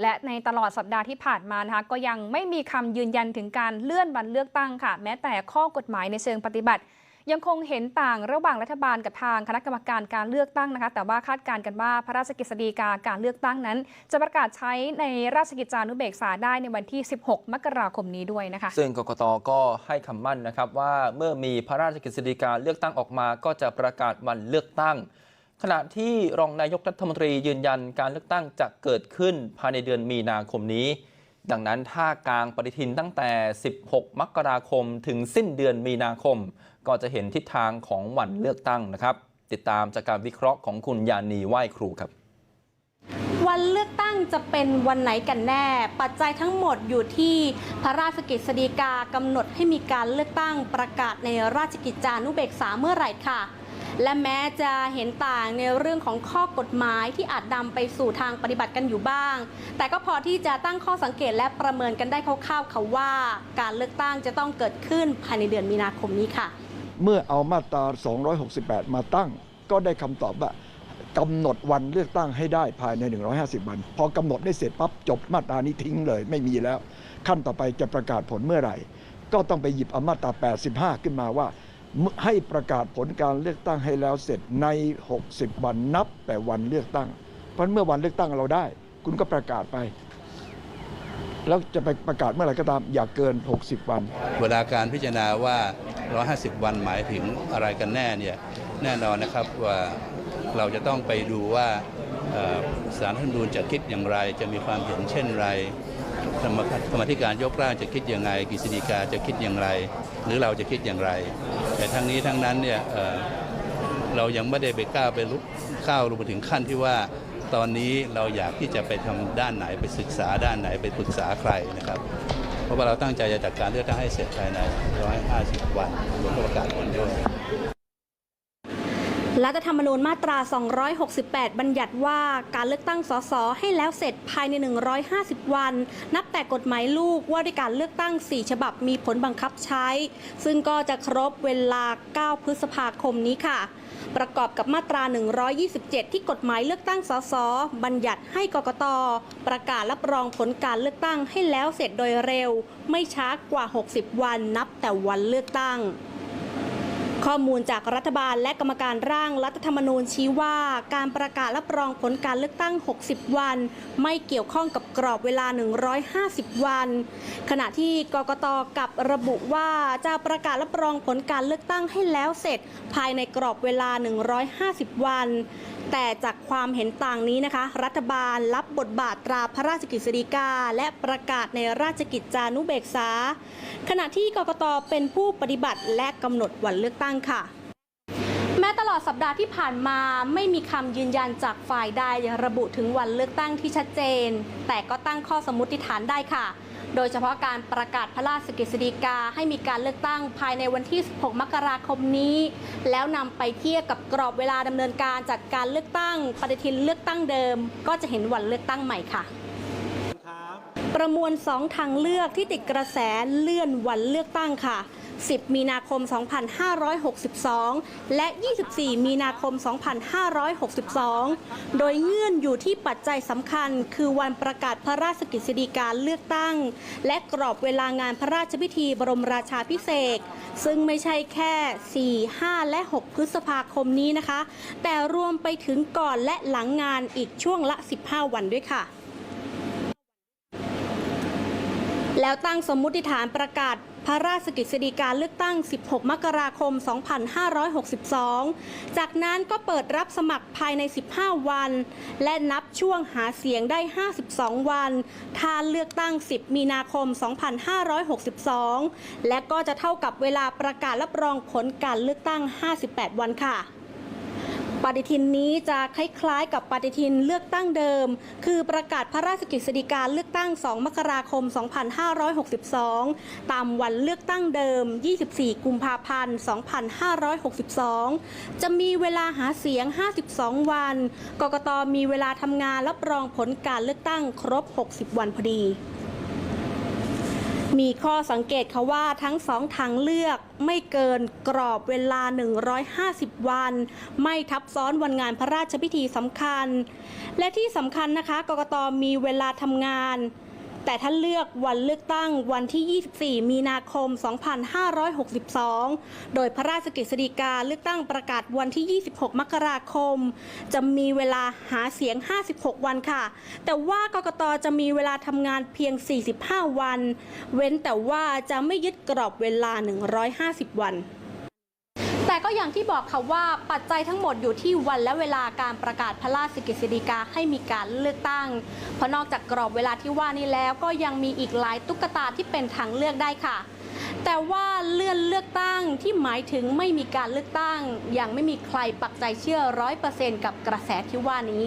และในตลอดสัปดาห์ที่ผ่านมานะคะก็ยังไม่มีคำยืนยันถึงการเลื่อนวันเลือกตั้งค่ะ แม้แต่ข้อกฎหมายในเชิงปฏิบัติ ยังคงเห็นต่างระหว่างรัฐบาลกับทางคณะกรรมการการเลือกตั้งนะคะ แต่ว่าคาดการณ์กันว่าพระราชกฤษฎีกาการเลือกตั้งนั้น จะประกาศใช้ในราชกิจจานุเบกษาได้ในวันที่ 16 มกราคมนี้ด้วยนะคะ ซึ่งกกตก็ให้คำมั่นนะครับว่าเมื่อมีพระราชกฤษฎีกาเลือกตั้งออกมา ก็จะประกาศวันเลือกตั้ง ขณะที่รองนายกรัฐมนตรียืนยันการเลือกตั้งจะเกิดขึ้นภายในเดือนมีนาคมนี้ ดังนั้นถ้ากลางปฏิทินตั้งแต่ 16 มกราคมถึงสิ้นเดือนมีนาคม ก็จะเห็นทิศทางของวันเลือกตั้งนะครับ ติดตามจากการวิเคราะห์ของคุณยานีไหว้ครูครับวันเลือกตั้งจะเป็นวันไหนกันแน่ ปัจจัยทั้งหมดอยู่ที่พระราชกิจสีกากำหนดให้มีการเลือกตั้งประกาศในราชกิจจานุเบกษาเมื่อไหร่ค่ะ และแม้จะเห็นต่างในเรื่องของข้อกฎหมายที่อาจนำไปสู่ทางปฏิบัติกันอยู่บ้าง แต่ก็พอที่จะตั้งข้อสังเกตและประเมินกันได้คร่าวๆค่ะว่า การเลือกตั้งจะต้องเกิดขึ้นภายในเดือนมีนาคมนี้ค่ะ เมื่อเอามาตรา 268 มาตั้ง ก็ได้คำตอบว่ากำหนดวันเลือกตั้งให้ได้ภายใน 150 วัน พอกำหนดได้เสร็จปั๊บจบมาตรานี้ทิ้งเลย ไม่มีแล้ว ขั้นต่อไปจะประกาศผลเมื่อไหร่ ก็ต้องไปหยิบอามาตรา 85 ขึ้นมาว่า ให้ประกาศผลการเลือกตั้งให้แล้วเสร็จใน 60 วันนับแต่วันเลือกตั้ง เพราะเมื่อวันเลือกตั้งเราได้ คุณก็ประกาศไป แล้วจะไปประกาศเมื่อไหร่ก็ตามอย่าเกิน 60 วัน เวลาการพิจารณาว่า 150 วันหมายถึงอะไรกันแน่เนี่ยแน่นอนนะครับว่าเราจะต้องไปดูว่าสารรัฐธรรมนูญจะคิดอย่างไร จะมีความเห็นเช่นไร กรรมกรรมธิการยกร่างจะคิดอย่างไรกฤษฎีกาจะคิดอย่างไร หรือเราจะคิดอย่างไร แต่ทั้งนี้ทั้งนั้นเนี่ยเเรายังไม่ได้ไปก้าวไปลุกก้าวลงไปถึงขั้นที่ว่าตอนนี้เราอยากที่จะไปทำด้านไหนไปศึกษาด้านไหนไปปรึกษาใครนะครับ เพราะว่าเราตั้งใจจะจัดการเลือกตั้งให้เสร็จภายใน 150 วันรวมประกาศผลด้วย รัฐธรรมนูญมาตรา 268 บัญญัติว่าการเลือกตั้งสสให้แล้วเสร็จภายใน 150 วัน นับแต่กฎหมายลูกว่าด้วยการเลือกตั้ง 4 ฉบับมีผลบังคับใช้ ซึ่งก็จะครบเวลา 9 พฤษภาคมนี้ค่ะ ประกอบกับมาตรา 127 ที่กฎหมายเลือกตั้งสสบัญญัติให้กกต ประกาศรับรองผลการเลือกตั้งให้แล้วเสร็จโดยเร็ว ไม่ช้ากว่า 60 วันนับแต่วันเลือกตั้ง ข้อมูลจากรัฐบาลและกรรมการร่างรัฐธรรมนูญชี้ว่าการประกาศรับรองผลการเลือกตั้ง 60 วัน ไม่เกี่ยวข้องกับกรอบเวลา 150 วัน ขณะที่กกตกับระบุว่าจะประกาศรับรองผลการเลือกตั้งให้แล้วเสร็จ ภายในกรอบเวลา 150 วันแต่จากความเห็นต่างนี้นะคะ รัฐบาลรับบทบาทตราพระราชกฤษฎีกา และประกาศในราชกิจจานุเบกษา ขณะที่กกตเป็นผู้ปฏิบัติและกำหนดวันเลือกตั้งค่ะ แม้ตลอดสัปดาห์ที่ผ่านมาไม่มีคำยืนยันจากฝ่ายใดระบุถึงวันเลือกตั้งที่ชัดเจน แต่ก็ตั้งข้อสมมติฐานได้ค่ะโดยเฉพาะการประกาศพระราชกฤษฎีกาให้มีการเลือกตั้งภายในวันที่ 16 มกราคมนี้ แล้วนำไปเทียบกับกรอบเวลาดำเนินการจัดการเลือกตั้ง ปฏิทินเลือกตั้งเดิม ก็จะเห็นวันเลือกตั้งใหม่ค่ะ ประมวล 2 ทางเลือกที่ติดกระแสเลื่อนวันเลือกตั้งค่ะ 10 มีนาคม 2562 และ 24 มีนาคม 2562 โดยเงื่อนอยู่ที่ปัจจัยสำคัญ คือวันประกาศพระราชกฤษฎีการเลือกตั้ง และกรอบเวลางานพระราชพิธีบรมราชาพิเศษซึ่งไม่ใช่แค่ 4 5 และ 6 พฤษภาคมนี้นะคะ แต่รวมไปถึงก่อนและหลังงานอีกช่วงละ 15 วันด้วยค่ะแล้วตั้งสมมุติฐานประกาศ พระราชกิจสีการเลือกตั้ง 16 มกราคม 2562 จากนั้นก็เปิดรับสมัครภายใน 15 วัน และนับช่วงหาเสียงได้ 52 วันทานเลือกตั้ง 10 มีนาคม 2562 และก็จะเท่ากับเวลาประกาศรับรองผลการเลือกตั้ง 58 วันค่ะ ปฏิทินนี้จะคล้ายๆ กับปฏิทินเลือกตั้งเดิม คือประกาศพระราชกฤษฎีกาเลือกตั้ง 2 มกราคม 2562 ตามวันเลือกตั้งเดิม 24 กุมภาพันธ์ 2562 จะมีเวลาหาเสียง 52 วัน กกตมีเวลาทำงานรับรองผลการเลือกตั้งครบ 60 วันพอดี มีข้อสังเกตค่ะว่าทั้งสองทางเลือกไม่เกินกรอบเวลา 150 วัน ไม่ทับซ้อนวันงานพระราชพิธีสำคัญ และที่สำคัญนะคะกกตมีเวลาทำงาน แต่ถ้าเลือกวันเลือกตั้งวันที่ 24 มีนาคม 2562 โดยพระราชกฤษฎีกาเลือกตั้งประกาศวันที่ 26 มกราคม จะมีเวลาหาเสียง 56 วันค่ะ แต่ว่ากกตจะมีเวลาทำงานเพียง 45 วัน เว้นแต่ว่าจะไม่ยึดกรอบเวลา 150 วัน แต่ก็อย่างที่บอกค่ะว่าปัจจัยทั้งหมดอยู่ที่วันและเวลาการประกาศพระราชกฤษฎีกาให้มีการเลือกตั้ง เพราะนอกจากกรอบเวลาที่ว่านี้แล้วก็ยังมีอีกหลายตุ๊กตาที่เป็นทางเลือกได้ค่ะ แต่ว่าเลื่อนเลือกตั้งที่หมายถึงไม่มีการเลือกตั้ง ยังไม่มีใครปักใจเชื่อร้อยเปอร์เซ็นต์กับกระแสที่ว่านี้